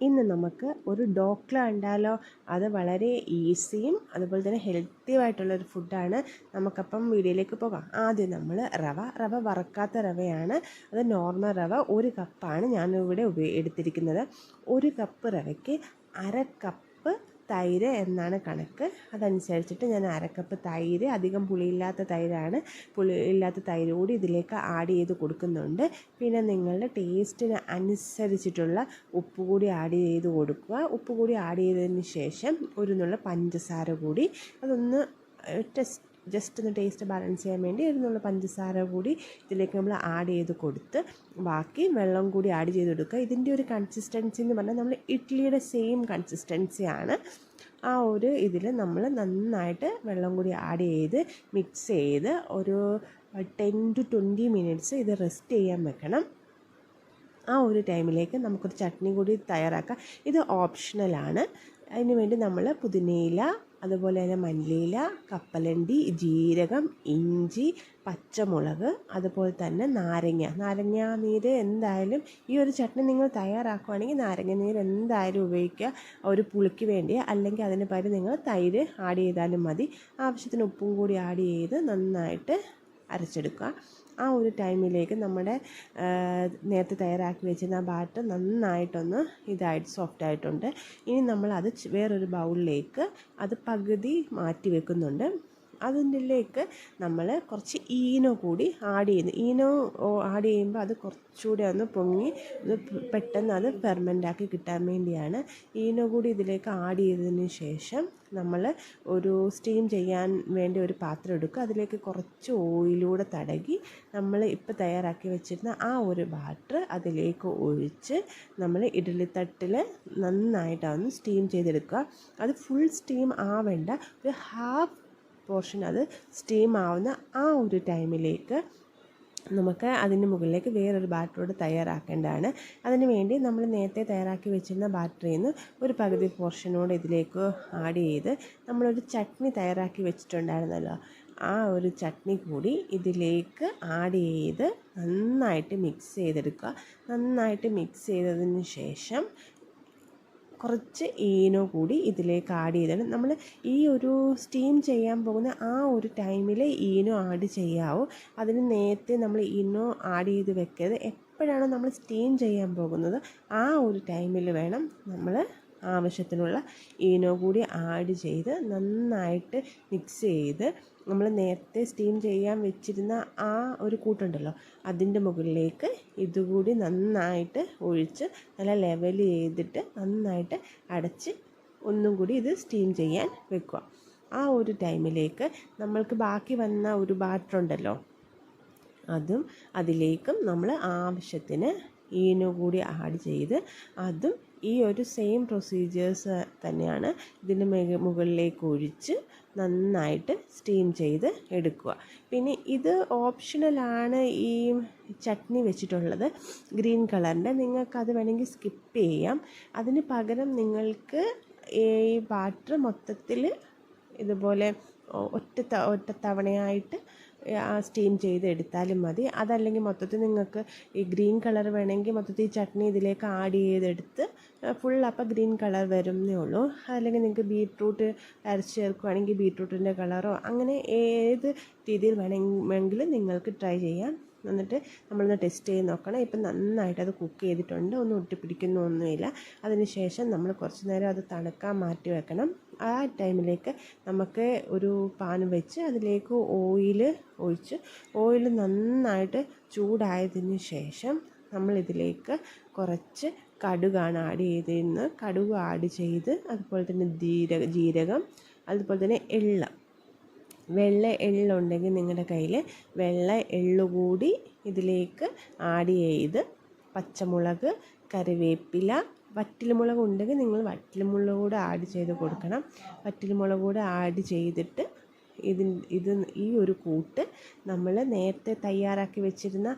ഇന്ന് നമുക്ക് ഒരു ഡോക്ല ഉണ്ടാലോ അത് വളരെ ഈസിയും അതുപോലെ തന്നെ ഹെൽത്തിയുമായിട്ടുള്ള ഒരു ഫുഡാണ് നമുക്കപ്പം വീഡിയോയിലേക്ക് പോകാം. ആദ്യം നമ്മൾ റവ. റവ വറക്കാത്ത റവയാണ്. അത് നോർമൽ റവ. ഒരു കപ്പാണ് ഞാനിവിടെ ഉപയോഗ എടുത്തിരിക്കുന്നത്. ഒരു കപ്പ് റവയ്ക്ക് അര കപ്പ് തൈര് എന്നാണ് കണക്ക്. അതനുസരിച്ചിട്ട് ഞാൻ അരക്കപ്പ് തൈര് അധികം പുളിയില്ലാത്ത തൈരാണ്. പുളി ഇല്ലാത്ത തൈര് കൂടി ഇതിലേക്ക് ആഡ് ചെയ്ത് കൊടുക്കുന്നുണ്ട്. പിന്നെ നിങ്ങളുടെ ടേസ്റ്റിന് അനുസരിച്ചിട്ടുള്ള ഉപ്പ് കൂടി ആഡ് ചെയ്ത് കൊടുക്കുക. ഉപ്പ് കൂടി ആഡ് ചെയ്തതിന് ശേഷം ഒരു നുള്ള പഞ്ചസാര കൂടി അതൊന്ന് ടെസ്റ്റ് ജസ്റ്റ് ഒന്ന് ടേസ്റ്റ് ബാലൻസ് ചെയ്യാൻ വേണ്ടി ഇരുന്നുള്ള പഞ്ചസാര കൂടി ഇതിലേക്ക് നമ്മൾ ആഡ് ചെയ്ത് കൊടുത്ത് ബാക്കി വെള്ളം കൂടി ആഡ് ചെയ്ത് കൊടുക്കുക. ഇതിന്റെ ഒരു കൺസിസ്റ്റൻസി എന്ന് പറഞ്ഞാൽ നമ്മൾ ഇഡ്ഡലിയുടെ സെയിം കൺസിസ്റ്റൻസിയാണ് ആ ഒരു ഇതിൽ നമ്മൾ നന്നായിട്ട് വെള്ളം കൂടി ആഡ് ചെയ്ത് മിക്സ് ചെയ്ത് ഒരു ടെൻ ടു ട്വന്റി മിനിറ്റ്സ് ഇത് റെസ്റ്റ് ചെയ്യാൻ വെക്കണം. ആ ഒരു ടൈമിലേക്ക് നമുക്കൊരു ചട്നി കൂടി തയ്യാറാക്കാം. ഇത് ഓപ്ഷണലാണ് അതിന് വേണ്ടി നമ്മൾ പുതിനയില അതുപോലെ തന്നെ മല്ലിയില കപ്പലണ്ടി ജീരകം ഇഞ്ചി പച്ചമുളക് അതുപോലെ തന്നെ നാരങ്ങ. നാരങ്ങ നീര് എന്തായാലും ഈ ഒരു ചട്നി നിങ്ങൾ തയ്യാറാക്കുകയാണെങ്കിൽ നാരങ്ങ നീര് എന്തായാലും ഉപയോഗിക്കുക. ഒരു പുളിക്ക് വേണ്ടി അല്ലെങ്കിൽ അതിന് പകരം നിങ്ങൾ തൈര് ആഡ് ചെയ്താലും മതി. ആവശ്യത്തിന് ഉപ്പും കൂടി ആഡ് ചെയ്ത് നന്നായിട്ട് അരച്ചെടുക്കുക. ആ ഒരു ടൈമിലേക്ക് നമ്മുടെ നേരത്തെ തയ്യാറാക്കി വെച്ചിരുന്ന ബാറ്റർ നന്നായിട്ടൊന്ന് ഇതായിട്ട് സോഫ്റ്റ് ആയിട്ടുണ്ട്. ഇനി നമ്മൾ അത് വേറൊരു ബൗളിലേക്ക് അത് പകുതി മാറ്റി വെക്കുന്നുണ്ട്. അതിലേക്ക് നമ്മൾ കുറച്ച് ഈനോ കൂടി ആഡ് ചെയ്യുന്നു. ഈനോ ആഡ് ചെയ്യുമ്പോൾ അത് കുറച്ചുകൂടി ഒന്ന് പൊങ്ങി പെട്ടെന്ന് അത് ഫെർമെന്റാക്കി കിട്ടാൻ വേണ്ടിയാണ് ഈനോ കൂടി ഇതിലേക്ക് ആഡ് ചെയ്തതിന് ശേഷം നമ്മൾ ഒരു സ്റ്റീം ചെയ്യാൻ വേണ്ടി ഒരു പാത്രം എടുക്കുക. അതിലേക്ക് കുറച്ച് ഓയിലൂടെ തടകി നമ്മൾ ഇപ്പോൾ തയ്യാറാക്കി വെച്ചിരുന്ന ആ ഒരു ബാറ്റർ അതിലേക്ക് ഒഴിച്ച് നമ്മൾ ഇഡലിത്തട്ടിൽ നന്നായിട്ടൊന്ന് സ്റ്റീം ചെയ്തെടുക്കുക. അത് ഫുൾ സ്റ്റീം ആവേണ്ട. ഒരു ഹാഫ് പോർഷൻ അത് സ്റ്റീം ആവുന്ന ആ ഒരു ടൈമിലേക്ക് നമുക്ക് അതിന് മുകളിലേക്ക് വേറൊരു ബാറ്ററോട് തയ്യാറാക്കേണ്ടതാണ്. അതിന് വേണ്ടി നമ്മൾ നേരത്തെ തയ്യാറാക്കി വെച്ചിരുന്ന ബാറ്ററിയിൽ നിന്ന് ഒരു പകുതി പോർഷനോട് ഇതിലേക്ക് ആഡ് ചെയ്ത് നമ്മളൊരു ചട്നി തയ്യാറാക്കി വെച്ചിട്ടുണ്ടായിരുന്നല്ലോ. ആ ഒരു ചട്നി കൂടി ഇതിലേക്ക് ആഡ് ചെയ്ത് നന്നായിട്ട് മിക്സ് ചെയ്തെടുക്കുക. നന്നായിട്ട് മിക്സ് ചെയ്തതിന് ശേഷം കുറച്ച് ഈനോ കൂടി ഇതിലേക്ക് ആഡ് ചെയ്തിട്ട് നമ്മൾ ഈ ഒരു സ്റ്റീം ചെയ്യാൻ പോകുന്ന ആ ഒരു ടൈമിൽ ഈനോ ആഡ് ചെയ്യാവൂ. അതിന് നേരത്തെ നമ്മൾ ഈനോ ആഡ് ചെയ്ത് വെക്കരുത്. എപ്പോഴാണോ നമ്മൾ സ്റ്റീം ചെയ്യാൻ പോകുന്നത് ആ ഒരു ടൈമിൽ വേണം നമ്മൾ ആവശ്യത്തിനുള്ള ഈനോ കൂടി ആഡ് ചെയ്ത് നന്നായിട്ട് മിക്സ് ചെയ്ത് നമ്മൾ നേരത്തെ സ്റ്റീം ചെയ്യാൻ വെച്ചിരുന്ന ആ ഒരു കൂട്ടുണ്ടല്ലോ അതിന്റെ മുകളിലേക്ക് ഇതുകൂടി നന്നായിട്ട് ഒഴിച്ച് നല്ല ലെവൽ ചെയ്തിട്ട് നന്നായിട്ട് അടച്ച് ഒന്നും കൂടി ഇത് സ്റ്റീം ചെയ്യാൻ വെക്കുക. ആ ഒരു ടൈമിലേക്ക് നമ്മൾക്ക് ബാക്കി വന്ന ഒരു ബാറ്റർ ഉണ്ടല്ലോ അതും അതിലേക്കും നമ്മൾ ആവശ്യത്തിന് ഈനു കൂടി ആഡ് ചെയ്ത് അതും ഈ ഒരു സെയിം പ്രൊസീജിയേഴ്സ് തന്നെയാണ് ഇതിന് മുകളിലേക്ക് ഒഴിച്ച് നന്നായിട്ട് സ്റ്റീം ചെയ്ത് എടുക്കുക. പിന്നെ ഇത് ഓപ്ഷണലാണ് ഈ ചട്നി വെച്ചിട്ടുള്ളത് ഗ്രീൻ കളറിന്റെ നിങ്ങൾക്കത് വേണമെങ്കിൽ സ്കിപ്പ് ചെയ്യാം. അതിന് പകരം നിങ്ങൾക്ക് ഈ ബാറ്റർ മൊത്തത്തിൽ ഇതുപോലെ ഒറ്റ ഒറ്റ തവണയായിട്ട് സ്റ്റീം ചെയ്ത് എടുത്താലും മതി. അതല്ലെങ്കിൽ മൊത്തത്തിൽ നിങ്ങൾക്ക് ഈ ഗ്രീൻ കളർ വേണമെങ്കിൽ മൊത്തത്തിൽ ഈ ചട്നി ഇതിലേക്ക് ആഡ് ചെയ്തെടുത്ത് ഫുൾ അപ്പോൾ ഗ്രീൻ കളർ വരുന്നേ ഉള്ളൂ. അല്ലെങ്കിൽ നിങ്ങൾക്ക് ബീട്രൂട്ട് അരച്ച് ചേർക്കുകയാണെങ്കിൽ ബീട്രൂട്ടിന്റെ കളറോ അങ്ങനെ ഏത് രീതിയിൽ വേണമെങ്കിലും നിങ്ങൾക്ക് ട്രൈ ചെയ്യാം. എന്നിട്ട് നമ്മളൊന്ന് ടെസ്റ്റ് ചെയ്ത് നോക്കണം. ഇപ്പം നന്നായിട്ട് അത് കുക്ക് ചെയ്തിട്ടുണ്ട്. ഒന്നും ഒട്ടിപ്പിടിക്കുന്നൊന്നുമില്ല അതിനുശേഷം നമ്മൾ കുറച്ച് നേരം അത് തണുക്കാൻ മാറ്റി വെക്കണം. ആ ടൈമിലേക്ക് നമുക്ക് ഒരു പാൻ വെച്ച് അതിലേക്ക് ഓയിൽ ഒഴിച്ച് ഓയിൽ നന്നായിട്ട് ചൂടായതിന് ശേഷം നമ്മളിതിലേക്ക് കുറച്ച് കടുകാണ് ആഡ് ചെയ്തിരുന്നത്. കടുക് ആഡ് ചെയ്ത് അതുപോലെ തന്നെ ജീരക ജീരകം അതുപോലെ തന്നെ എള്ള വെള്ള എള്ളുണ്ടെങ്കിൽ നിങ്ങളുടെ കയ്യിൽ വെള്ള എള്ളു കൂടി ഇതിലേക്ക് ആഡ് ചെയ്ത് പച്ചമുളക് കറിവേപ്പില വറ്റൽമുളക് ഉണ്ടെങ്കിൽ നിങ്ങൾ വറ്റൽമുളക് കൂടെ ആഡ് ചെയ്ത് കൊടുക്കണം. വറ്റൽമുളക് കൂടെ ആഡ് ചെയ്തിട്ട് ഇതിൻ ഇത് ഈ ഒരു കൂട്ട് നമ്മൾ നേരത്തെ തയ്യാറാക്കി വെച്ചിരുന്ന